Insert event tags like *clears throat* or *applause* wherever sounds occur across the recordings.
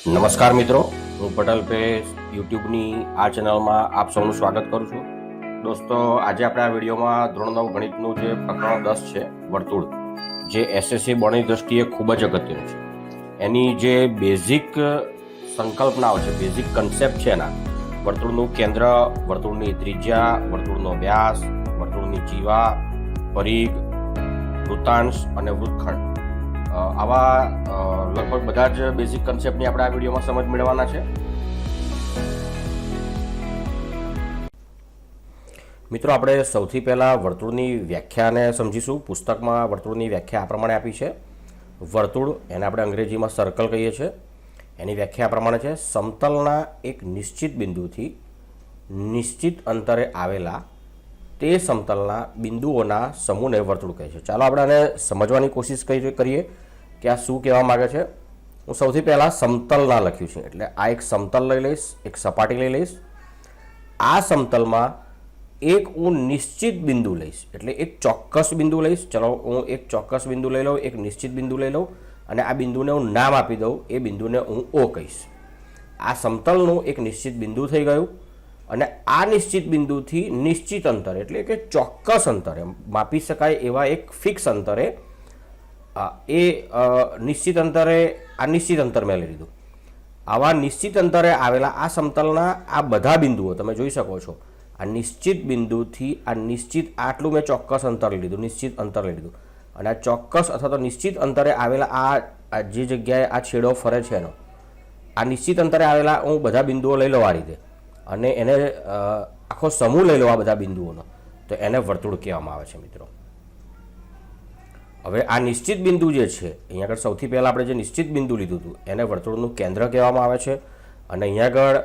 નમસ્કાર મિત્રો, હું પટેલ પેશ યુટ્યુબની આ ચેનલમાં આપ સૌનું સ્વાગત કરું છું. દોસ્તો, આજે આપણે આ વિડીયોમાં ધોરણ નવ ગણિતનું જે પ્રકરણ દસ છે, વર્તુળ, જે એસએસસી બોર્ડની દ્રષ્ટિએ ખૂબ જ અગત્યનું છે. એની જે બેઝિક સંકલ્પનાઓ છે બેઝિક કન્સેપ્ટ છે એના, વર્તુળનું કેન્દ્ર, વર્તુળની ત્રિજ્યા, વર્તુળનો વ્યાસ, વર્તુળની જીવા, પરિઘ વૃતાંશ અને વૃત્તખંડ. આવા લગભગ બધા જ બેઝિક કન્સેપ્ટની આપણે આ વિડીયોમાં સમજ મેળવવાના છે. મિત્રો, આપણે સૌથી પહેલાં વર્તુળની વ્યાખ્યાને સમજીશું. પુસ્તકમાં વર્તુળની વ્યાખ્યા આ પ્રમાણે આપી છે. વર્તુળ એને આપણે અંગ્રેજીમાં સર્કલ કહીએ છીએ. એની વ્યાખ્યા આ પ્રમાણે છે. સમતલના એક નિશ્ચિત બિંદુથી નિશ્ચિત અંતરે આવેલા તે સમતલના બિંદુઓના સમૂહને વર્તુળ કહે છે. ચાલો આપણે આને સમજવાની કોશિશ કરી કરીએ કે આ શું કહેવા માગે છે. હું સૌથી પહેલાં સમતલના લખ્યું છે. એટલે આ એક સમતલ લઈ લઈશ, એક સપાટી લઈ લઈશ. આ સમતલમાં એક હું નિશ્ચિત બિંદુ લઈશ. એટલે એક ચોક્કસ બિંદુ લઈશ. ચલો હું એક ચોક્કસ બિંદુ લઈ લઉં, એક નિશ્ચિત બિંદુ લઈ લઉં અને આ બિંદુને હું નામ આપી દઉં. એ બિંદુને હું ઓ કહીશ. આ સમતલનું એક નિશ્ચિત બિંદુ થઈ ગયું. અને આ નિશ્ચિત બિંદુથી નિશ્ચિત અંતર, એટલે કે ચોક્કસ અંતરે, માપી શકાય એવા એક ફિક્સ અંતરે એ નિશ્ચિત અંતરે, આ નિશ્ચિત અંતર મેં લઈ લીધું. આવા નિશ્ચિત અંતરે આવેલા આ સમતલના આ બધા બિંદુઓ તમે જોઈ શકો છો. આ નિશ્ચિત બિંદુથી આ નિશ્ચિત આટલું મેં ચોક્કસ અંતર લઈ લીધું, નિશ્ચિત અંતર લઈ લીધું. અને આ ચોક્કસ અથવા તો નિશ્ચિત અંતરે આવેલા આ જે જગ્યાએ આ છેડો ફરે છે એનો, આ નિશ્ચિત અંતરે આવેલા હું બધા બિંદુઓ લઈ લઉં આ રીતે. અને એને આખો સમૂહ લઈ લો આ બધા બિંદુઓનો. તો એને વર્તુળ કહેવામાં આવે છે, મિત્રો. હવે આ નિશ્ચિત બિંદુ જે છે, અહીંયા આગળ સૌથી પહેલાં આપણે જે નિશ્ચિત બિંદુ લીધું હતું, એને વર્તુળનું કેન્દ્ર કહેવામાં આવે છે. અને અહીંયા આગળ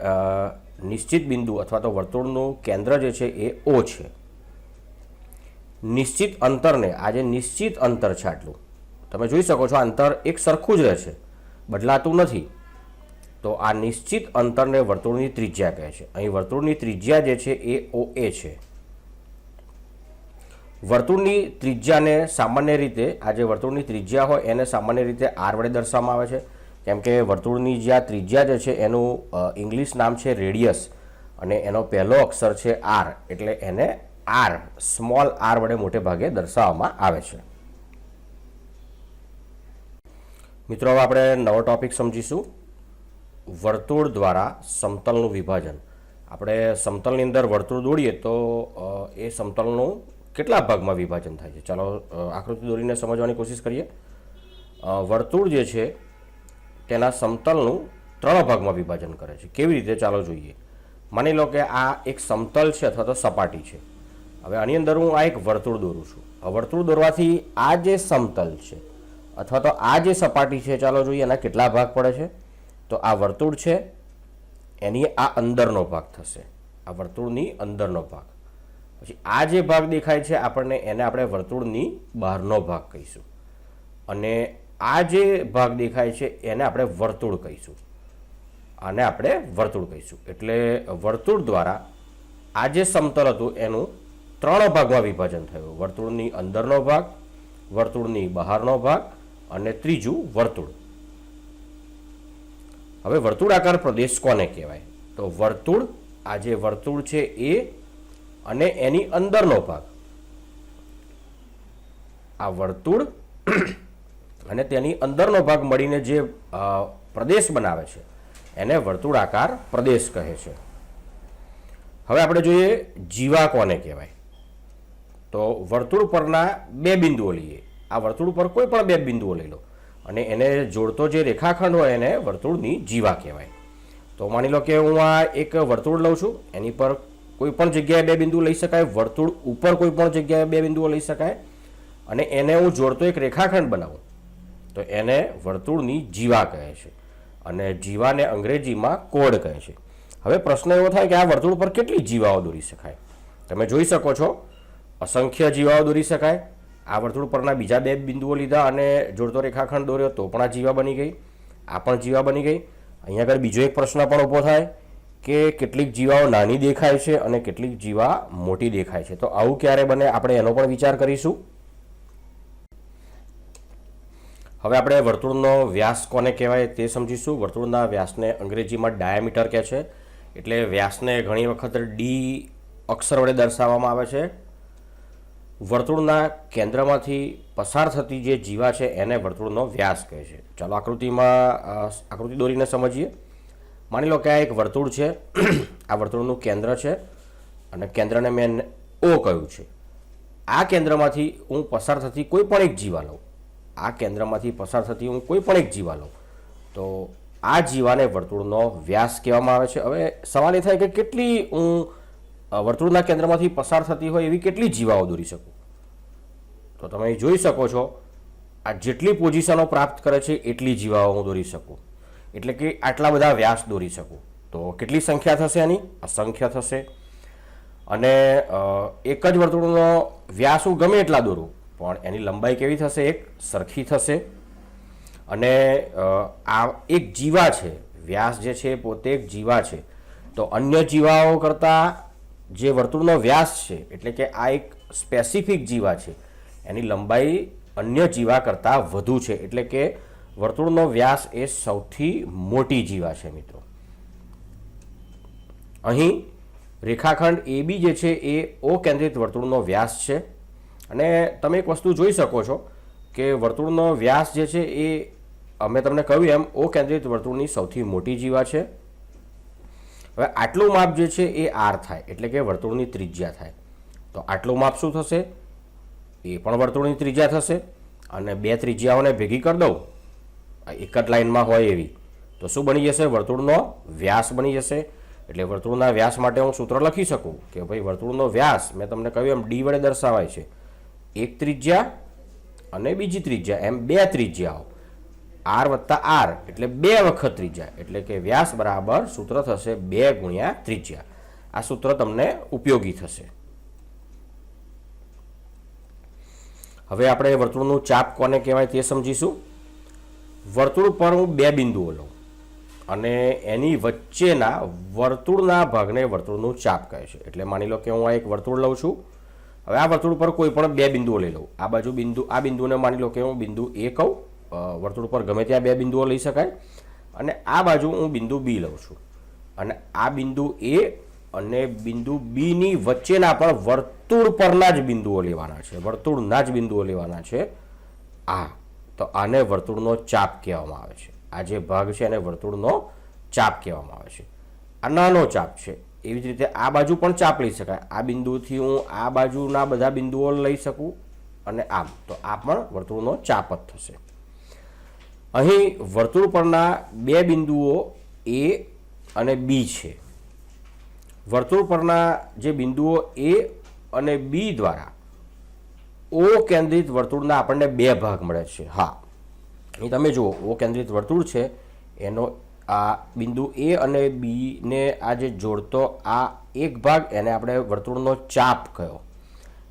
નિશ્ચિત બિંદુ અથવા તો વર્તુળનું કેન્દ્ર જે છે એ ઓ છે. નિશ્ચિત અંતરને, આ જે નિશ્ચિત અંતર છે આટલું, તમે જોઈ શકો છો અંતર એક સરખું જ રહે છે. બદલાતું નથી. તો આ નિશ્ચિત અંતરને વર્તુળની ત્રિજ્યા કહે છે. અહીં વર્તુળની ત્રિજ્યા જે છે એ ઓ એ છે. વર્તુળની ત્રિજ્યાને સામાન્ય રીતે, આ જે વર્તુળની ત્રિજ્યા હોય એને સામાન્ય રીતે આર વડે દર્શાવવામાં આવે છે. કેમ કે વર્તુળની જે આ ત્રિજ્યા જે છે એનું ઇંગ્લિશ નામ છે રેડિયસ અને એનો પહેલો અક્ષર છે આર એટલે એને આર સ્મોલ આર વડે મોટે ભાગે દર્શાવવામાં આવે છે. મિત્રો, હવે આપણે નવો ટોપિક સમજીશું. વર્તુળ દ્વારા સમતલનું વિભાજન. આપણે સમતલની અંદર વર્તુળ દોડીએ તો એ સમતલનું કેટલા ભાગમાં વિભાજન થાય છે? ચાલો આકૃતિ દોરીને સમજવાની કોશિશ કરીએ. વર્તુળ જે છે, તેના સમતલનું ત્રણ ભાગમાં વિભાજન કરે છે. કેવી રીતે? ચાલો જોઈએ. માની લો કે આ એક સમતલ છે અથવા તો સપાટી છે. હવે આની અંદર હું આ એક વર્તુળ દોરું છું. વર્તુળ દોરવાથી આ જે સમતલ છે અથવા તો આ જે સપાટી છે, ચાલો જોઈએ એના કેટલા ભાગ પડે છે? તો આ વર્તુળ છે, એની આ અંદરનો ભાગ થશે. આ વર્તુળની અંદરનો ભાગ. પછી આ જે ભાગ દેખાય છે, આપણને એને આપણે વર્તુળની બહારનો ભાગ કહીશું. અને આ જે ભાગ દેખાય છે, એને આપણે વર્તુળ કહીશું. આને આપણે વર્તુળ કહીશું. એટલે વર્તુળ દ્વારા આ જે સમતલ હતું, એનું ત્રણ ભાગમાં વિભાજન થયું. વર્તુળની અંદરનો ભાગ, વર્તુળની બહારનો ભાગ અને ત્રીજું વર્તુળ. હવે વર્તુળાકાર પ્રદેશ કોને કહેવાય? તો વર્તુળ, આ જે વર્તુળ છે એ અને એની અંદરનો ભાગ. આ વર્તુળ *clears throat* અને તેની અંદરનો ભાગ મળીને જે પ્રદેશ બનાવે છે, એને વર્તુળાકાર પ્રદેશ કહે છે. હવે આપણે જોઈએ જીવા કોને કહેવાય? તો વર્તુળ પરના બે બિંદુઓ લઈએ. આ વર્તુળ પર કોઈ પણ બે બિંદુઓ લઈ લો. અને એને જોડતો જે રેખાખંડ હોય એને વર્તુળની જીવા કહેવાય. તો માની લો કે હું આ એક વર્તુળ લઉં છું, એની પર કોઈ પણ જગ્યાએ બે બિંદુ લઈ શકાય, વર્તુળ ઉપર કોઈ પણ જગ્યાએ બે બિંદુઓ લઈ શકાય, અને એને હું જોડતો એક રેખાખંડ બનાવું, તો એને વર્તુળની જીવા કહે છે, અને જીવાને અંગ્રેજીમાં કોડ કહે છે. હવે પ્રશ્ન એવો થાય કે આ વર્તુળ પર કેટલી જીવાઓ દોરી શકાય? તમે જોઈ શકો છો, અસંખ્ય જીવાઓ દોરી શકાય આ વર્તુળ પરના બીજા બે બિંદુઓ લીધા અને જોડતો રેખાખંડ દોર્યો તો પણ આ જીવા બની ગઈ, આ પણ જીવા બની ગઈ. અહીંયા આગળ બીજો એક પ્રશ્ન પણ ઊભો થાય કે કેટલીક જીવાઓ નાની દેખાય છે અને કેટલીક જીવા મોટી દેખાય છે. તો આવું ક્યારે બને આપણે એનો પણ વિચાર કરીશું. હવે આપણે વર્તુળનો વ્યાસ કોને કહેવાય તે સમજીશું. વર્તુળના વ્યાસને અંગ્રેજીમાં ડાયામીટર કહે છે. એટલે વ્યાસને ઘણી વખત ડી અક્ષર વડે દર્શાવવામાં આવે છે. વર્તુળના કેન્દ્રમાંથી પસાર થતી જે જીવા છે એને વર્તુળનો વ્યાસ કહે છે. ચાલો આકૃતિમાં આકૃતિ દોરીને સમજીએ. માની લો કે આ એક વર્તુળ છે. *clears throat* આ વર્તુળનું કેન્દ્ર છે અને કેન્દ્રને મેં ઓ કહ્યું છે. આ કેન્દ્રમાંથી હું પસાર થતી કોઈ પણ એક જીવા લઉં. આ કેન્દ્રમાંથી પસાર થતી હું કોઈ પણ એક જીવા લઉં. તો આ જીવાને વર્તુળનો વ્યાસ કહેવામાં આવે છે. હવે સવાલ એ થાય કે કેટલી હું વર્તુળના કેન્દ્રમાંથી પસાર થતી હોય એવી કેટલી જીવાઓ દોરી શકું? તો તમે જોઈ શકો છો, આ જેટલી પોઝિશનો પ્રાપ્ત કરે છે, એટલી જીવાઓ હું દોરી શકું. એટલે કે આટલા બધા વ્યાસ દોરી શકું. તો કેટલી સંખ્યા થશે આની? અસંખ્ય થશે. અને એક જ વર્તુળનો વ્યાસ હું ગમે એટલા દોરું, પણ એની લંબાઈ કેવી થશે? એક સરખી થશે. અને આ એક જીવા છે, વ્યાસ જે છે પોતે એક જીવા છે. તો અન્ય જીવાઓ કરતાં જે વર્તુળનો વ્યાસ છે, એટલે કે આ એક સ્પેસિફિક જીવા છે, એની લંબાઈ અન્ય જીવા કરતાં વધુ છે, એટલે કે વર્તુળનો વ્યાસ એ સૌથી મોટી જીવા છે મિત્રો. અહીં રેખાખંડ એ બી જે છે એ ઓ કેન્દ્રિત વર્તુળનો વ્યાસ છે. અને તમે એક વસ્તુ જોઈ શકો છો કે વર્તુળનો વ્યાસ જે છે એ, અમે તમને કહ્યું એમ ઓ કેન્દ્રિત વર્તુળની સૌથી મોટી જીવા છે. હવે આટલું માપ જે છે એ આર થાય, એટલે કે વર્તુળની ત્રિજ્યા થાય. તો આટલું માપ શું થશે? એ પણ વર્તુળની ત્રિજ્યા થશે અને બે ત્રિજ્યાઓને ભેગી કરી દઉં એક જ લાઇનમાં હોય એવી. તો શું બની જશે? વર્તુળનો વ્યાસ બની જશે. એટલે વર્તુળના વ્યાસ માટે હું સૂત્ર લખી શકું કે ભાઈ વર્તુળનો વ્યાસ મેં તમને કહ્યું એમ ડી વડે દર્શાવાય છે. એક ત્રિજ્યા અને બીજી ત્રિજ્યા, એમ બે ત્રિજ્યાઓ. આર વત્તા આર એટલે બે વખત ત્રિજ્યા. એટલે કે વ્યાસ બરાબર સૂત્ર થશે બે ગુણ્યા ત્રિજ્યા. આ સૂત્ર તમને ઉપયોગી થશે. હવે આપણે વર્તુળનું ચાપ કોને કહેવાય તે સમજીશું. વર્તુળ પર હું બે બિંદુઓ લઉં અને એની વચ્ચેના વર્તુળના ભાગને વર્તુળનું ચાપ કહે છે. એટલે માની લો કે હું આ એક વર્તુળ લઉં છું. હવે આ વર્તુળ પર કોઈ પણ બે બિંદુઓ લઈ લઉં. આ બાજુ બિંદુ આ બિંદુને માની લો કે હું બિંદુ એ કહું. વર્તુળ પર ગમે ત્યાં બે બિંદુઓ લઈ શકાય. અને આ બાજુ હું બિંદુ બી લઉં છું. અને આ બિંદુ એ અને બિંદુ બીની વચ્ચેના પણ વર્તુળ પરના જ બિંદુઓ લેવાના છે. વર્તુળના જ બિંદુઓ લેવાના છે આ. તો આને વર્તુળનો ચાપ કહેવામાં આવે છે. આ જે ભાગ છે એને વર્તુળનો ચાપ કહેવામાં આવે છે. આ નાનો ચાપ છે. એવી જ રીતે આ બાજુ પણ ચાપ લઈ શકાય. આ બિંદુથી હું આ બાજુના બધા બિંદુઓ લઈ શકું અને આમ. તો આ પણ વર્તુળનો ચાપ જ થશે. અહીં વર્તુળ પરના બે બિંદુઓ એ અને બી છે. વર્તુળ પરના જે બિંદુઓ એ અને બી દ્વારા ઓ કેન્દ્રિત વર્તુળના આપણને બે ભાગ મળે છે. હા. અહીં તમે જુઓ, ઓ કેન્દ્રિત વર્તુળ છે. એનો આ બિંદુ એ અને બીને આ જે જોડતો આ એક ભાગ, એને આપણે વર્તુળનો ચાપ કહ્યો.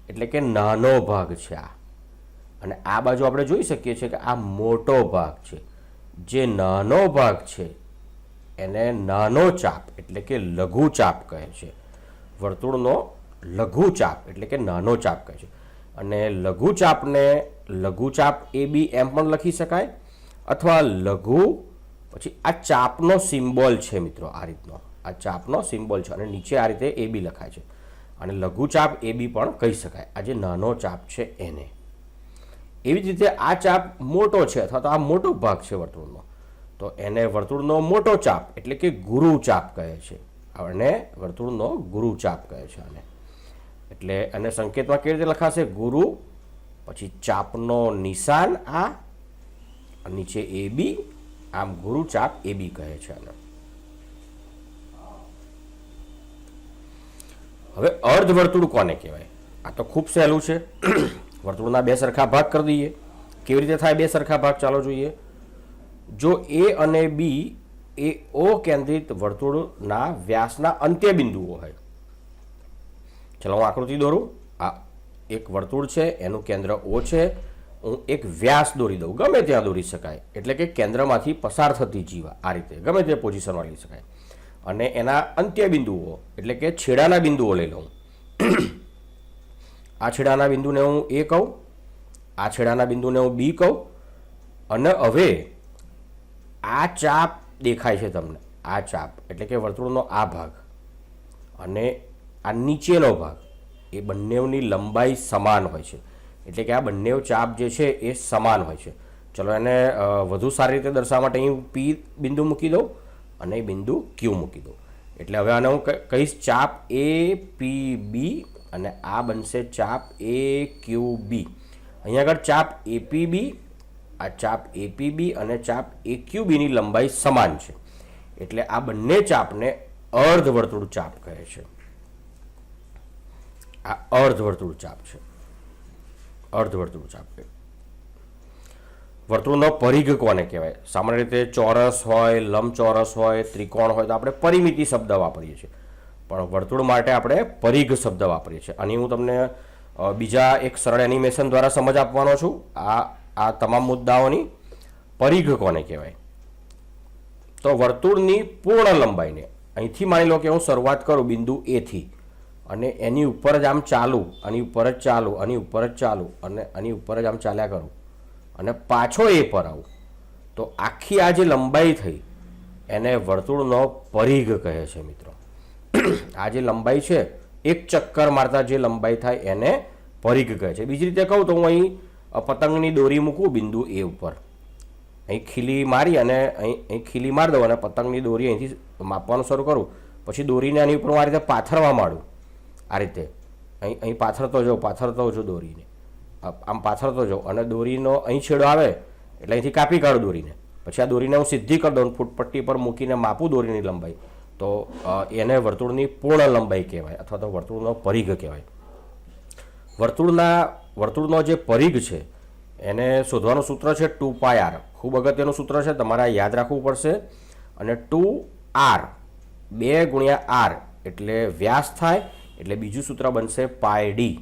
એટલે કે નાનો ભાગ છે આ. અને આ બાજુ આપણે જોઈ શકીએ છીએ કે આ મોટો ભાગ છે. જે નાનો ભાગ છે, એને નાનો ચાપ એટલે કે લઘુ ચાપ કહે છે. વર્તુળનો લઘુ ચાપ એટલે કે નાનો ચાપ કહે છે. અને લઘુ ચાપને લઘુ ચાપ એ બી એમ પણ લખી શકાય અથવા લઘુ, પછી આ ચાપનો સિમ્બોલ છે મિત્રો આ રીતનો. આ ચાપનો સિમ્બોલ છે અને નીચે આ રીતે એ બી લખાય છે. અને લઘુ ચાપ એ બી પણ કહી શકાય. આ જે નાનો ચાપ છે એને. એવી જ રીતે આ ચાપ મોટો છે, અથવા તો આ મોટો ભાગ છે વર્તુળનો. તો એને વર્તુળનો મોટો ચાપ, એટલે કે ગુરુ ચાપ કહે છે. અને વર્તુળનો ગુરુ ચાપ કહે છે આને. એટલે અને સંકેતમાં કેવી રીતે લખાશે? ગુરુ, પછી ચાપનો નિશાન આ નીચે એ બી, આમ ગુરુ ચાપ એ બી કહે છે આને. હવે અર્ધ વર્તુળ કોને કહેવાય? આ તો ખૂબ સહેલું છે. વર્તુળના બે સરખા ભાગ કરી દઈએ. કેવી રીતે થાય બે સરખા ભાગ? ચાલો જોઈએ. જો એ અને બી એ ઓ કેન્દ્રિત વર્તુળના વ્યાસના અંત્ય બિંદુઓ હોય. ચલો હું આકૃતિ દોરું. આ એક વર્તુળ છે, એનું કેન્દ્ર ઓ છે. હું એક વ્યાસ દોરી દઉં. ગમે ત્યાં દોરી શકાય. એટલે કે કેન્દ્રમાંથી પસાર થતી જીવા. આ રીતે. ગમે તે પોઝિશનમાં લઈ શકાય. અને એના અંત્ય બિંદુઓ, એટલે કે છેડાના બિંદુઓ લઈ લઉં. આ છેડાના બિંદુને હું એ કહું આ છેડાના બિંદુને હું બી કહું, અને હવે આ ચાપ દેખાય છે તમને, આ ચાપ, એટલે કે વર્તુળનો આ ભાગ અને આ નીચેનો ભાગ, એ બંનેની લંબાઈ સમાન હોય છે. એટલે કે આ બંને ચાપ જે છે એ સમાન હોય છે. ચલો એને વધુ સારી રીતે દર્શાવવા માટે અહીં પી બિંદુ મૂકી દઉં અને બિંદુ ક્યુ મૂકી દઉં. એટલે હવે આને હું કહીશ ચાપ એ, પી, બી અને આ બનશે ચાપ એ ક્યુ બી. અહીંયા આગળ ચાપ એપીબી આ ચાપ એપીબી અને ચાપ એ એક્યુબીની લંબાઈ સમાન છે. એટલે આ બંને ચાપને અર્ધવર્તુળ ચાપ કહે છે. આ અર્ધવર્તુળ ચાપ છે. અર્ધવર્તુળ ચાપ વર્તુળનો પરિઘ કોને કહેવાય? સામાન્ય રીતે ચોરસ હોય, લંબચોરસ હોય, ત્રિકોણ હોય તો આપણે પરિમિતિ શબ્દ વાપરીએ છીએ. પણ વર્તુળ માટે આપણે પરિઘ શબ્દ વાપરીએ છીએ. અને હું તમને બીજા એક સરળ એનિમેશન દ્વારા સમજ આપવાનો છું. આ આ તમામ મુદ્દાઓની પરિઘ કોને કહેવાય? તો વર્તુળની પૂર્ણ લંબાઈને, અહીંથી માની લો કે હું શરૂઆત કરું બિંદુ એથી અને એની ઉપર જ આમ ચાલુ, આની ઉપર જ ચાલુ, આની ઉપર જ ચાલુ, અને આની ઉપર જ આમ ચાલ્યા કરું, અને પાછો એ પર આવું. તો આખી આ જે લંબાઈ થઈ, એને વર્તુળનો પરિઘ કહે છે મિત્રો. આ જે લંબાઈ છે, એક ચક્કર મારતા જે લંબાઈ થાય એને પરિઘ કહે છે. બીજી રીતે કહું તો હું અહીં પતંગની દોરી મૂકું બિંદુ એ ઉપર. અહીં ખીલી મારી અને અહીં અહીં ખીલી મારી દઉં અને પતંગની દોરી અહીંથી માપવાનું શરૂ કરું. પછી દોરીને આની ઉપર હું આ રીતે પાથરવા માંડું. આ રીતે. અહીં અહીં પાથરતો જાઉં પાથરતો જાઉં દોરીને. આમ પાથરતો જાઉં અને દોરીનો અહીં છેડો આવે, એટલે અહીંથી કાપી કાઢું દોરીને. પછી આ દોરીને હું સીધી કરી દઉં ફૂટપટ્ટી પર મૂકીને માપું દોરીની લંબાઈ. તો એને વર્તુળની પૂર્ણ લંબાઈ કહેવાય અથવા તો વર્તુળનો પરિઘ કહેવાય. વર્તુળના, વર્તુળનો જે પરિઘ છે, એને શોધવાનું સૂત્ર છે ટુ પાય આર. ખૂબ અગત્યનું સૂત્ર છે, તમારે યાદ રાખવું પડશે. અને ટુ આર, બે ગુણ્યા આર એટલે વ્યાસ થાય, એટલે બીજું સૂત્ર બનશે પાય ડી.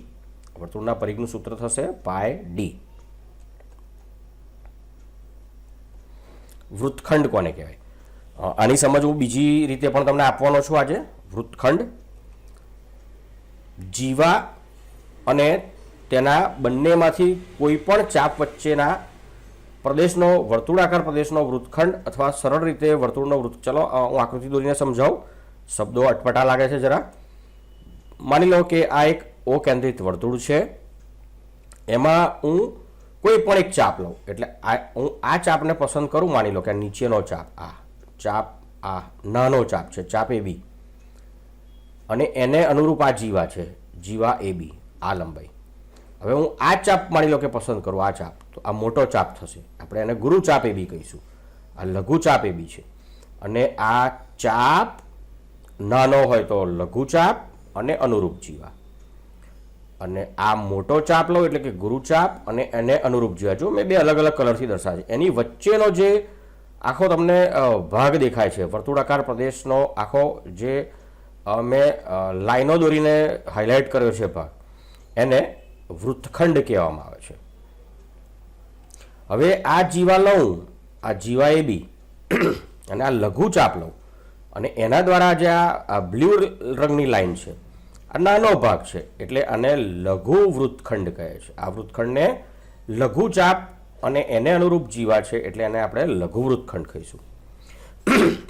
વર્તુળના પરિઘનું સૂત્ર થશે પાય ડી. વૃત્તખંડ કોને કહેવાય? આની સમજ હું બીજી રીતે પણ તમને આપવાનો છું આજે. વૃત્તખંડ. જીવા અને તેના બંનેમાંથી કોઈ પણ ચાપ વચ્ચેના પ્રદેશનો, વર્તુળાકાર પ્રદેશનો વૃત્તખંડ અથવા સરળ રીતે વર્તુળનો વૃત્ત ચલો હું આકૃતિ દોરીને સમજાવું. શબ્દો અટપટા લાગે છે જરા. માની લો કે આ એક ઓ કેન્દ્રિત વર્તુળ છે. એમાં હું કોઈ પણ એક ચાપ લઉં. એટલે આ, હું આ ચાપને પસંદ કરું, માની લો કે નીચેનો ચાપ, આ. ચાપ, આ નાનો ચાપ છે, ચાપ એ બી. અને એને અનુરૂપ આ જીવા છે, જીવા એ બી, આ લંબાઈ. હવે હું આ ચાપ માની લો કે પસંદ કરું, આ ચાપ. તો આ મોટો ચાપ થશે. આપણે એને ગુરુ ચાપ એ બી કહીશું. આ લઘુ ચાપ એ બી છે. અને આ ચાપ નાનો હોય તો લઘુ ચાપ અને અનુરૂપ જીવા. અને આ મોટો ચાપ લો એટલે કે ગુરુ ચાપ અને એને અનુરૂપ જીવા. જો મેં બે અલગ અલગ કલરથી દર્શાવે એની વચ્ચેનો જે આખો તમને ભાગ દેખાય છે. વર્તુળાકાર પ્રદેશનો આખો જે મેં લાઈનો દોરીને હાઇલાઇટ કર્યો છે ભાગ, એને વૃત્તખંડ કહેવામાં આવે છે. હવે આ જીવા લઉં, આ જીવા એ બી, અને આ લઘુ ચાપ લઉં, અને એના દ્વારા જે આ બ્લુ રંગની લાઈન છે, આ નાનો ભાગ છે, એટલે આને લઘુ વૃત્તખંડ કહે છે. આ વૃત્તખંડને લઘુ ચાપ અને એને અનુરૂપ જીવા છે એટલે એને આપણે લઘુવૃત ખંડ કહીશું.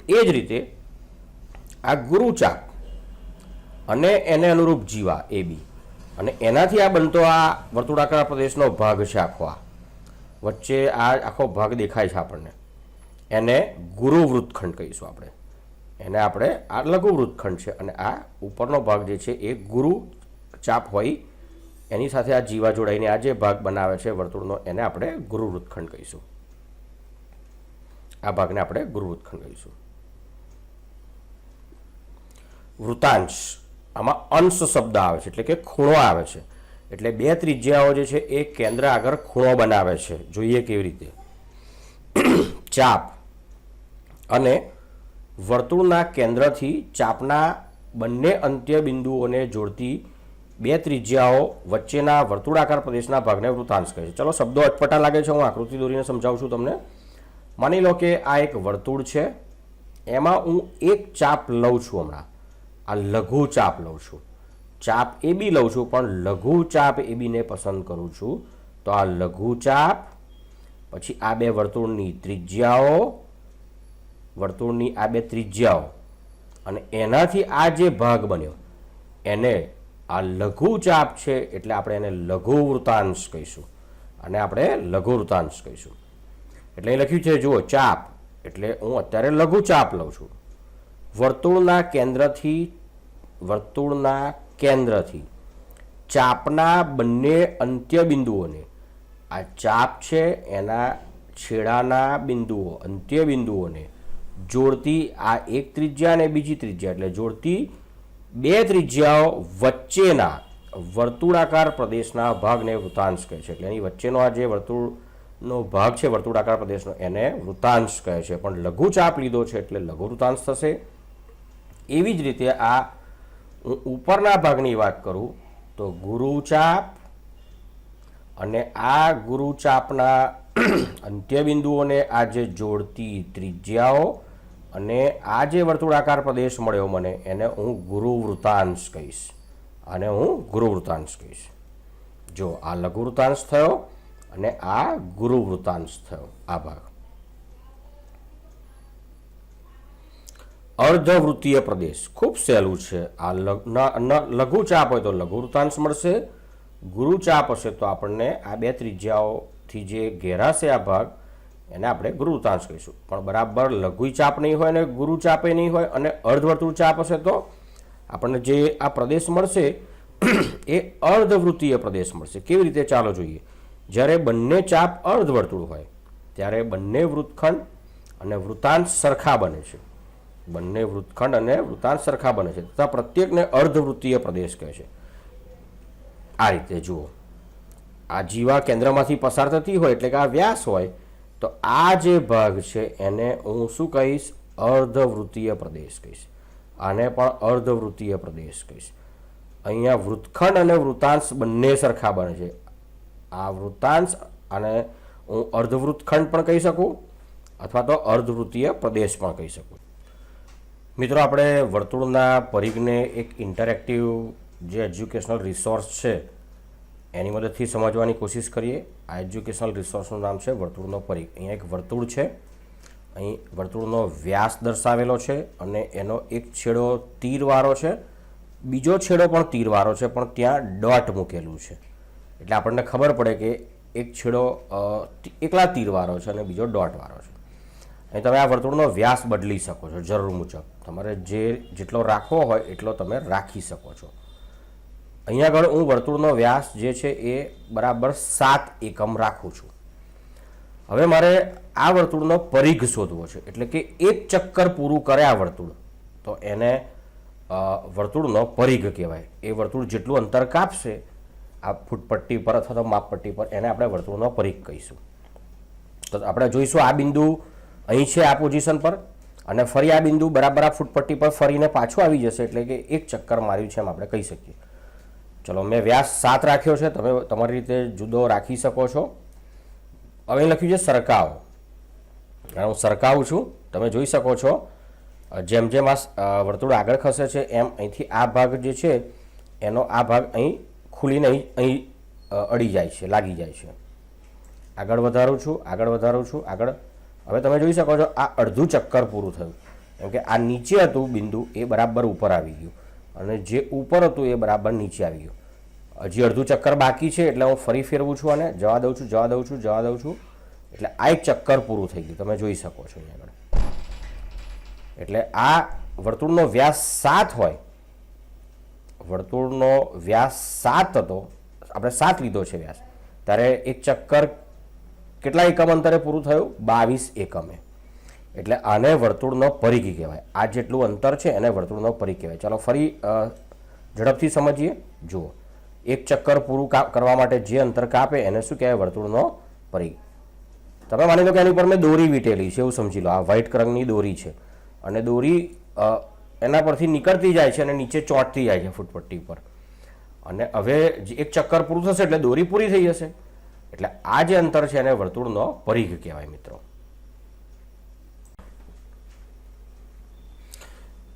એ જ રીતે આ ગુરુ ચાપ અને એને અનુરૂપ જીવા, એ બી. અને એનાથી આ બનતો આ વર્તુળાકાર પ્રદેશનો ભાગ છે આખો આ. વચ્ચે આ આખો ભાગ દેખાય છે આપણને. એને ગુરુ વૃત્તખંડ કહીશું આપણે. એને આપણે આ લઘુ વૃત્તખંડ છે અને આ ઉપરનો ભાગ જે છે એ ગુરુ ચાપ હોય એની સાથે આ જીવા જોડાઈને આ જે ભાગ બનાવે છે વર્તુળનો, એને આપણે ગુરુવૃત્તખંડ કહીશું. આ ભાગને આપણે ગુરુવૃત્તખંડ કહીશું. વૃતાંશ, આમાં અંશ શબ્દ આવે છે, એટલે કે ખૂણો આવે છે. એટલે બે ત્રિજ્યાઓ જે છે, એ કેન્દ્ર આગળ ખૂણો બનાવે છે. જોઈએ કેવી રીતે. ચાપ અને વર્તુળના કેન્દ્રથી ચાપના બંને અંત્ય બિંદુઓને જોડતી બે ત્રિજ્યાઓ વચ્ચેના વર્તુળાકાર પ્રદેશના ભાગને વૃતાંશ કહે છે. ચલો, શબ્દો અટપટા લાગે છે, હું આકૃતિ દોરીને સમજાવું છું તમને. માની લો કે આ એક વર્તુળ છે, એમાં હું એક ચાપ લઉં છું હમણાં. આ લઘુ ચાપ લઉં છું. ચાપ એ બી લઉં છું, પણ લઘુ ચાપ એ બીને પસંદ કરું છું. તો આ લઘુ ચાપ, પછી આ બે વર્તુળની ત્રિજ્યાઓ, વર્તુળની આ બે ત્રિજ્યાઓ, અને એનાથી આ જે ભાગ બન્યો, એને આ લઘુ ચાપ છે એટલે આપણે એને લઘુ વૃતાંશ કહીશું. અને આપણે લઘુ વૃતાંશ કહીશું. એટલે એ લખ્યું છે, જુઓ, ચાપ. એટલે હું અત્યારે લઘુ ચાપ લઉં છું. વર્તુળના કેન્દ્રથી વર્તુળના કેન્દ્રથી ચાપના બંને અંત્ય બિંદુઓને આ ચાપ છે એના છેડાના બિંદુઓ અંત્ય બિંદુઓને જોડતી આ એક ત્રિજ્યા અને બીજી ત્રિજ્યા, એટલે જોડતી બે ત્રિજ્યાઓ વચ્ચેના વર્તુળાકાર પ્રદેશના ભાગને વૃતાંશ કહે છે. એટલે એની વચ્ચેનો આ જે વર્તુળનો ભાગ છે, વર્તુળાકાર પ્રદેશનો, એને વૃતાંશ કહે છે. પણ લઘુચાપ લીધો છે એટલે લઘુ વૃતાંશ થશે. એવી જ રીતે આ હું ઉપરના ભાગની વાત કરું તો ગુરુચાપ અને આ ગુરુચાપના *clears throat* અંત્યબિંદુઓને આ જે જોડતી ત્રિજ્યાઓ અને આ જે વર્તુળાકાર પ્રદેશ મળ્યો મને, એને હું ગુરુવૃતાંશ કહીશ. અને હું ગુરુવૃતાંશ કહીશ. જો આ લઘુવૃતાંશ થયો અને આ ગુરુવૃતાંશ થયો. આ ભાગ અર્ધવૃત્તીય પ્રદેશ. ખૂબ સહેલું છે. આ લઘ- લઘુ ચાપ હોય તો લઘુ વૃતાંશ મળશે. ગુરુ ચાપ હશે તો આપણને આ બે ત્રિજ્યાઓથી જે ઘેરાશે આ ભાગ એને આપણે ગુરુ વૃતાંશ કહીશું. પણ બરાબર લઘુ ચાપ નહીં હોય અને ગુરુ ચાપે નહીં હોય અને અર્ધવર્તુળ ચાપ હશે તો આપણને જે આ પ્રદેશ મળશે, એ અર્ધવૃત્તીય પ્રદેશ મળશે. કેવી રીતે ચાલો જોઈએ? જ્યારે બંને ચાપ અર્ધવર્તુળ હોય, ત્યારે બંને વૃત્તખંડ અને વૃતાંશ સરખા બને છે. બંને વૃત્તખંડ અને વૃતાંશ સરખા બને છે. તથા પ્રત્યેકને અર્ધવૃત્તીય પ્રદેશ કહે છે. આ રીતે જુઓ. આ જીવા કેન્દ્રમાંથી પસાર થતી હોય એટલે કે આ વ્યાસ હોય તો આ જે ભાગ છે, એને હું શું કહીશ? અર્ધવૃત્તીય પ્રદેશ કહીશ. આને પણ અર્ધવૃત્તીય પ્રદેશ કહીશ. અહીંયા વૃત્તખંડ અને વૃતાંશ બંને સરખા બને છે. આ વૃત્તાંશ અને હું અર્ધવૃત્તખંડ પણ કહી શકું, અથવા તો અર્ધવૃત્તીય પ્રદેશ પણ કહી શકું. મિત્રો, આપણે વર્તુળના પરિઘને એક ઇન્ટરેક્ટિવ જે એજ્યુકેશનલ રિસોર્સ છે એની મદદથી સમજવાની કોશિશ કરીએ. આ એજ્યુકેશનલ રિસોર્સનું નામ છે વર્તુળનો પરિઘ. અહીંયા એક વર્તુળ છે. અહીં વર્તુળનો વ્યાસ દર્શાવેલો છે અને એનો એક છેડો તીરવાળો છે. બીજો છેડો પણ તીરવાળો છે, પણ ત્યાં ડોટ મૂકેલું છે. એટલે આપણને ખબર પડે કે એક છેડો એકલા તીરવાળો છે અને બીજો ડોટવાળો છે. અહીં તમે આ વર્તુળનો વ્યાસ બદલી શકો છો, જરૂર મુજબ. તમારે જે, જેટલો રાખવો હોય એટલો તમે રાખી શકો છો. અહીંયા આગળ હું વર્તુળનો વ્યાસ જે છે એ બરાબર સાત એકમ રાખું છું. હવે મારે આ વર્તુળનો પરિઘ શોધવો છે. એટલે કે એક ચક્કર પૂરું કરે આ વર્તુળ. તો એને વર્તુળનો પરિઘ કહેવાય. એ વર્તુળ જેટલું અંતર કાપશે, આ ફૂટપટ્ટી પર અથવા તો માપપટ્ટી પર એને આપણે વર્તુળનો પરિઘ કહીશું. તો આપણે જોઈશું આ બિંદુ અહીં છે આ પોઝિશન પર અને ફરી આ બિંદુ બરાબર આ ફૂટપટ્ટી પર ફરીને પાછું આવી જશે. એટલે કે એક ચક્કર માર્યું છે એમ આપણે કહી શકીએ. ચલો, મેં વ્યાસ સાત રાખ્યો છે, તમે તમારી રીતે જુદો રાખી શકો છો. હવે લખ્યું છે સરકાવ. હું સરકાવું છું, તમે જોઈ શકો છો. જેમ જેમ આ વર્તુળ આગળ ખસે છે, એમ અહીંથી આ ભાગ જે છે, એનો આ ભાગ અહીં ખુલીને અહીં અહીં અડી જાય છે, લાગી જાય છે. આગળ વધારું છું, આગળ વધારું છું, આગળ. હવે તમે જોઈ શકો છો, આ અડધું ચક્કર પૂરું થયું. કેમ કે આ નીચે હતું બિંદુ, એ બરાબર ઉપર આવી ગયું. અને જે ઉપર હતું એ બરાબર નીચે આવી ગયું. હજી અડધું ચક્કર બાકી છે, એટલે હું ફરી ફેરવું છું અને જવા દઉં છું, જવા દઉં છું, જવા દઉં છું. એટલે આ એક ચક્કર પૂરું થઈ ગયું. તમે જોઈ શકો છો અહીંયા આગળ. એટલે આ વર્તુળનો વ્યાસ સાત હોય, વર્તુળનો વ્યાસ સાત હતો, આપણે સાત લીધો છે વ્યાસ, ત્યારે એક ચક્કર કેટલા એકમ અંતરે પૂરું થયું? બાવીસ એકમે. એટલે આને વર્તુળનો પરિઘ કહેવાય. આ જેટલું અંતર છે, એને વર્તુળનો પરિઘ કહેવાય. ચાલો ફરી ઝડપથી સમજીએ. જુઓ. એક ચક્કર પૂરું કરવા માટે જે અંતર કાપે, એને શું કહેવાય? વર્તુળનો પરિઘ. તમે માની લો કે એની ઉપર મેં દોરી વીટેલી છે, એવું સમજી લો. આ વ્હાઇટ રંગની દોરી છે. અને દોરી એના પરથી નીકળતી જાય છે અને નીચે ચોંટતી જાય છે ફૂટપટ્ટી પર અને હવે એક ચક્કર પૂરું થશે એટલે દોરી પૂરી થઈ જશે. એટલે આ જે અંતર છે, એને વર્તુળનો પરિઘ કહેવાય, મિત્રો.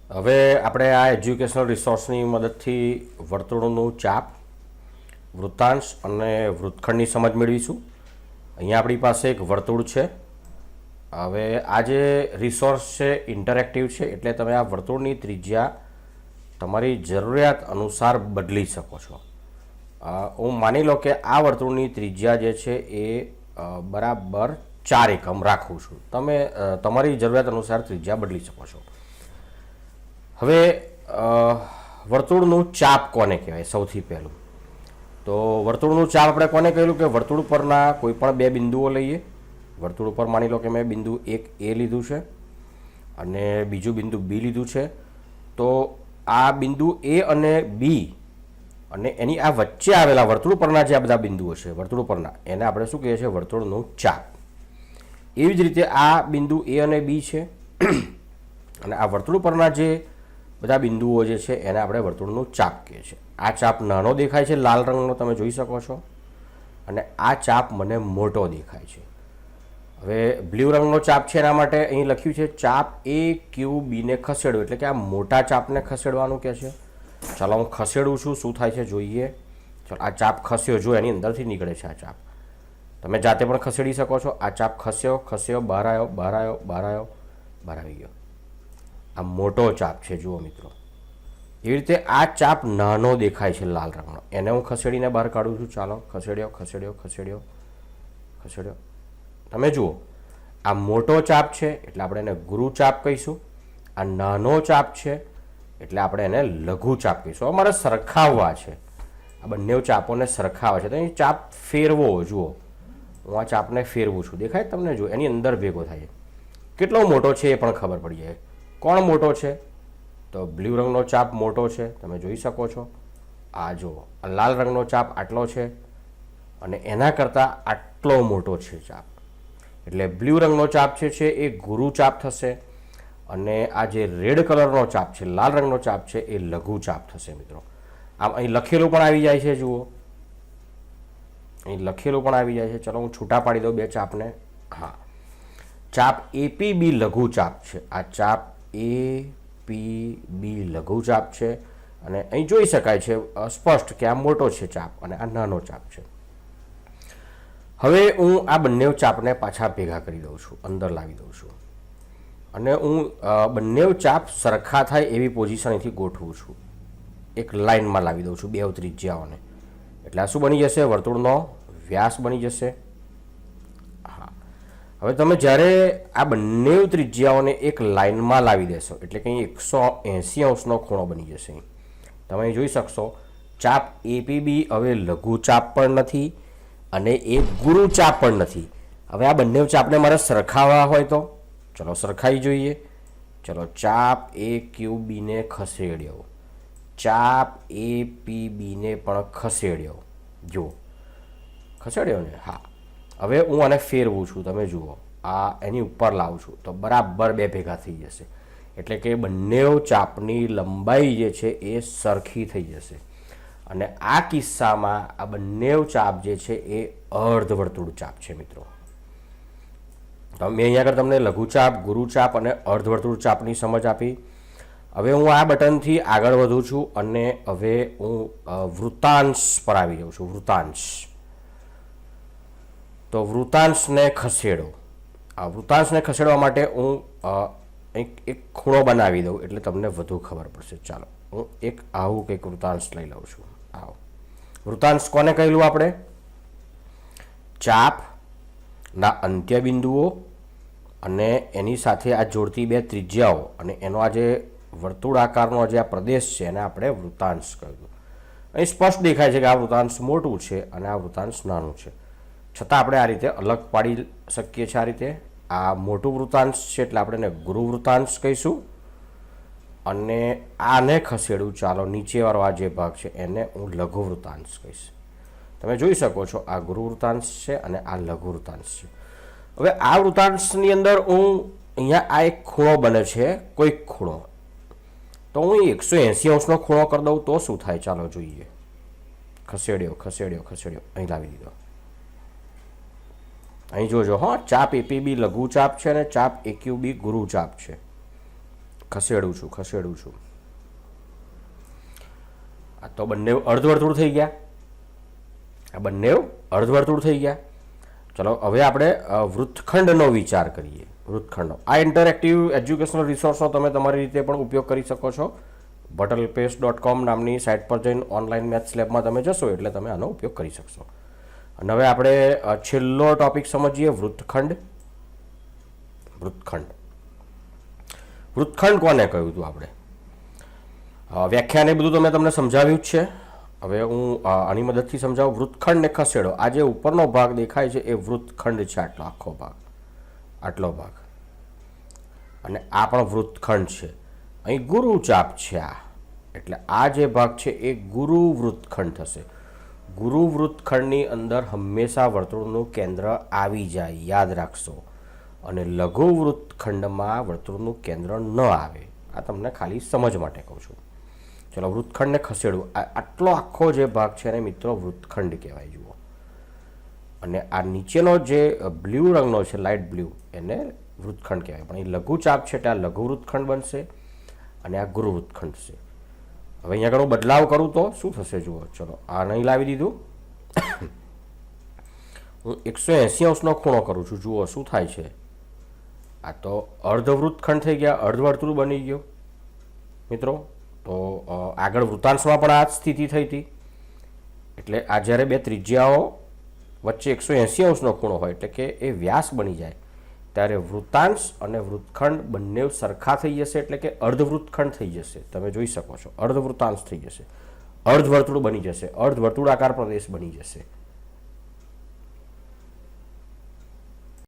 હવે આપણે આ એજ્યુકેશનલ રિસોર્સની મદદથી વર્તુળનું ચાપ, વૃત્તાંશ અને વૃત્તખંડની સમજ મેળવીશું. અહીંયા આપણી પાસે એક વર્તુળ છે. હવે આ જે રિસોર્સ છે, ઇન્ટરેક્ટિવ છે, એટલે તમે આ વર્તુળની ત્રિજ્યા તમારી જરૂરિયાત અનુસાર બદલી શકો છો. હું માની લો કે આ વર્તુળની ત્રિજ્યા જે છે એ બરાબર ચાર એકમ રાખું છું. તમે તમારી જરૂરિયાત અનુસાર ત્રિજ્યા બદલી શકો છો. હવે વર્તુળનું ચાપ કોને કહેવાય સૌથી પહેલું? તો વર્તુળનું ચાપ આપણે કોને કહેલું કે વર્તુળ પરના કોઈ પણ બે બિંદુઓ લઈએ. વર્તુળ ઉપર માની લો કે મેં બિંદુ એક એ લીધું છે અને બીજું બિંદુ બી લીધું છે. તો આ બિંદુ એ અને બી અને એની આ વચ્ચે આવેલા વર્તુળ પરના જે આ બધા બિંદુઓ છે, વર્તુળ પરના, એને આપણે શું કહીએ છીએ? વર્તુળનું ચાપ. એવી જ રીતે આ બિંદુ એ અને બી છે. અને આ વર્તુળ પરના જે બધા બિંદુઓ જે છે એને આપણે વર્તુળનું ચાપ કહીએ છીએ. આ ચાપ નાનો દેખાય છે, લાલ રંગનો તમે જોઈ શકો છો. અને આ ચાપ મને મોટો દેખાય છે. હવે બ્લુ રંગનો ચાપ છે એના માટે અહીં લખ્યું છે, ચાપ એ ક્યુ બીને ખસેડો, એટલે કે આ મોટા ચાપને ખસેડવાનું કહે છે. ચાલો હું ખસેડું છું, શું થાય છે જોઈએ. ચાલો, આ ચાપ ખસ્યો, જો એની અંદરથી નીકળે છે આ ચાપ. તમે જાતે પણ ખસેડી શકો છો, આ ચાપ ખસ્યો ખસ્યો, બહાર આવ્યો બહાર આવ્યો બહાર આવ્યો, બહાર આવી ગયો. આ મોટો ચાપ છે, જુઓ મિત્રો. એવી રીતે આ ચાપ નાનો દેખાય છે લાલ રંગનો. એને હું ખસેડીને બહાર કાઢું છું. ચાલો, ખસેડ્યો ખસેડ્યો ખસેડ્યો ખસેડ્યો. તમે જુઓ, આ મોટો ચાપ છે એટલે આપણે એને ગુરુ ચાપ કહીશું. આ નાનો ચાપ છે એટલે આપણે એને લઘુ ચાપ કહીશું. અમારે મારે સરખાવવા છે. આ બંને ચાપોને સરખાવવા છે. તો અહીં ચાપ ફેરવો, જુઓ. હું આ ચાપને ફેરવું છું. દેખાય તમને? જુઓ, એની અંદર ભેગો થાય કેટલો મોટો છે એ પણ ખબર પડી જાય. કોણ મોટો છે? તો બ્લુ રંગનો ચાપ મોટો છે, તમે જોઈ શકો છો. આ જુઓ લાલ રંગનો ચાપ આટલો છે, અને એના કરતાં આટલો મોટો છે ચાપ. એટલે બ્લુ રંગનો ચાપ છે છે, એ ગુરુ ચાપ થશે, અને આ જે રેડ કલરનો ચાપ છે, લાલ રંગનો ચાપ છે, એ લઘુ ચાપ થશે, મિત્રો. આમ અહીં લખેલું પણ આવી જાય છે, જુઓ. અહીં લખેલું પણ આવી જાય છે. ચલો, હું છૂટા પાડી દઉં બે ચાપને. હા. ચાપ એપી બી લઘુ ચાપ છે. આ ચાપ એ, પી, બી લઘુ ચાપ છે અને અહીં જોઈ શકાય છે સ્પષ્ટ કે આ મોટો છે ચાપ અને આ નાનો ચાપ છે. હવે હું આ બંને ચાપને પાછા ભેગા કરી દઉં છું, અંદર લાવી દઉં છું. અને હું બંને ચાપ સરખા થાય એવી પોઝિશનથી ગોઠવું છું. એક લાઇનમાં લાવી દઉં છું, બે ત્રિજ્યાઓને એટલે આ શું બની જશે? વર્તુળનો વ્યાસ બની જશે. હવે તમે જ્યારે આ બંને ત્રિજ્યાઓને એક લાઇનમાં લાવી દેશો, એટલે કે એકસો એંસી અંશનો ખૂણો બની જશે તમે જોઈ શકશો, ચાપ એપીબી હવે લઘુ ચાપ પણ નથી અને એ ગુરુ ચાપ પણ નથી. હવે આ બંને ચાપને મારે સરખાવવા હોય તો? ચલો સરખાઈ જોઈએ. ચલો ચાપ એ ક્યુ બીને ખસેડ્યો. ચાપ એ પી બીને પણ ખસેડ્યો. જુઓ. ખસેડ્યો ને? હા. હવે હું આને ફેરવું છું, તમે જુઓ. આ એની ઉપર લાવું છું. તો બરાબર બે ભેગા થઈ જશે. એટલે કે બંને ચાપની લંબાઈ જે છે એ સરખી થઈ જશે. અને આ કિસ્સામાં આ બંને ચાપ જે છે એ અર્ધવર્તુળ ચાપ છે, મિત્રો. તો મેં અહીંયા આગળ તમને લઘુચાપ, ગુરુચાપ અને અર્ધવર્તુળ ચાપની સમજ આપી. હવે હું આ બટનથી આગળ વધું છું અને હવે હું વૃતાંશ પર આવી જાઉં છું. વૃતાંશ તો વૃતાંશને ખસેડો. આ વૃતાંશને ખસેડવા માટે હું એક ખૂણો બનાવી દઉં એટલે તમને વધુ ખબર પડશે. ચાલો, હું એક આવું કંઈક વૃતાંશ લઈ લઉં છું. આવો. વૃતાંશ કોને કહેલું આપણે? ચાપના અંત્ય બિંદુઓ અને એની સાથે આ જોડતી બે ત્રિજ્યાઓ અને એનો આ જે વર્તુળાકારનો જે આ પ્રદેશ છે એને આપણે વૃતાંશ કહ્યું અહીં સ્પષ્ટ દેખાય છે કે આ વૃતાંશ મોટું છે અને આ વૃતાંશ નાનું છે. છતાં આપણે આ રીતે અલગ પાડી શકીએ છીએ આ રીતે. આ મોટું વૃતાંશ છે એટલે આપણે એને ગુરુ વૃતાંશ કહીશું. અને આને ખસેડું, ચાલો નીચેવાળો આ જે ભાગ છે એને હું લઘુ વૃતાંશ કહીશ. તમે જોઈ શકો છો આ ગુરુ વૃતાંશ છે અને આ લઘુ વૃતાંશ છે. હવે આ વૃતાંશની અંદર હું અહીંયા આ એક ખૂણો બને છે કોઈક ખૂણો. તો હું એકસો એંસી અંશનો ખૂણો કરી દઉં તો શું થાય? ચાલો જોઈએ. ખસેડ્યો ખસેડ્યો ખસેડ્યો. અહીં લાવી દીધો. અહીં જોજો, હા, ચાપ એપીબી લઘુ ચાપ છે અને ચાપ એક્યુબી ગુરુ ચાપ છે. ખસેડું છું ખસેડું છું. આ તો બંને અર્ધવર્તુળ થઈ ગયા. આ બંને અર્ધવર્તુળ થઈ ગયા. ચલો, હવે આપણે વૃત્તખંડનો વિચાર કરીએ. વૃત્તખંડનો. આ ઇન્ટરેક્ટિવ એજ્યુકેશનલ રિસોર્સનો તમે તમારી રીતે પણ ઉપયોગ કરી શકો છો. બટલ પેસ્ટ ડોટ કોમ નામની સાઇટ પર જઈને ઓનલાઈન મેથ્સ લેબમાં તમે જશો એટલે તમે આનો ઉપયોગ કરી શકશો. અને હવે આપણે છેલ્લો ટોપિક સમજીએ વૃત્તખંડ. વૃત્તખંડ. વૃત્તખંડ કોને કહ્યું હતું આપણે? વ્યાખ્યાને બધું તો મેં તમને સમજાવ્યું જ છે. હવે હું આની મદદથી સમજાવું. વૃત્તખંડને ખસેડો. આ જે ઉપરનો ભાગ દેખાય છે એ વૃત્તખંડ છે આટલો, આખો ભાગ. આટલો ભાગ. અને આ પણ વૃત્તખંડ છે. અહીં ગુરુ ચાપ છે આ. એટલે આ જે ભાગ છે એ ગુરુ વૃત્તખંડ થશે. ગુરુ વૃત્તખંડની અંદર હંમેશા વર્તુળનું કેન્દ્ર આવી જાય, યાદ રાખશો. અને લઘુ વૃત્તખંડમાં વર્તુળનું કેન્દ્ર ન આવે. આ તમને ખાલી સમજ માટે કહું છું. ચલો, વૃત્તખંડને ખસેડવું આટલો આખો જે ભાગ છે એને મિત્રો, વૃત્તખંડ કહેવાય, જુઓ. અને આ નીચેનો જે બ્લુ રંગનો છે, લાઇટ બ્લુ, એને વૃત્તખંડ કહેવાય. પણ એ લઘુચાપ છે એટલે આ લઘુ વૃત્તખંડ બનશે અને આ ગુરુ વૃત્તખંડ છે. હવે અહીંયા આગળ બદલાવ કરું તો શું થશે? જુઓ, ચલો, આ નહીં લાવી દીધું. હું એકસો એંસી અંશનો ખૂણો કરું છું. જુઓ, શું થાય છે? આ તો અર્ધવૃત્તખંડ થઈ ગયા. અર્ધવર્તુળ બની ગયો. મિત્રો, તો આગળ વૃત્તાંશમાં પણ આ સ્થિતિ થઈ હતી. એટલે આ જ્યારે બે ત્રિજ્યાઓ વચ્ચે એકસો એંસી અંશનો ખૂણો હોય, એટલે કે એ વ્યાસ બની જાય. ત્યારે વૃત્તાંશ અને વૃત્તખંડ બંને સરખા થઈ જશે એટલે કે અર્ધવૃત્તખંડ થઈ જશે. તમે જોઈ શકો છો. અર્ધવૃત્તાંશ થઈ જશે. અર્ધવર્તુળ બની જશે. અર્ધવર્તુળાકાર પ્રદેશ બની જશે.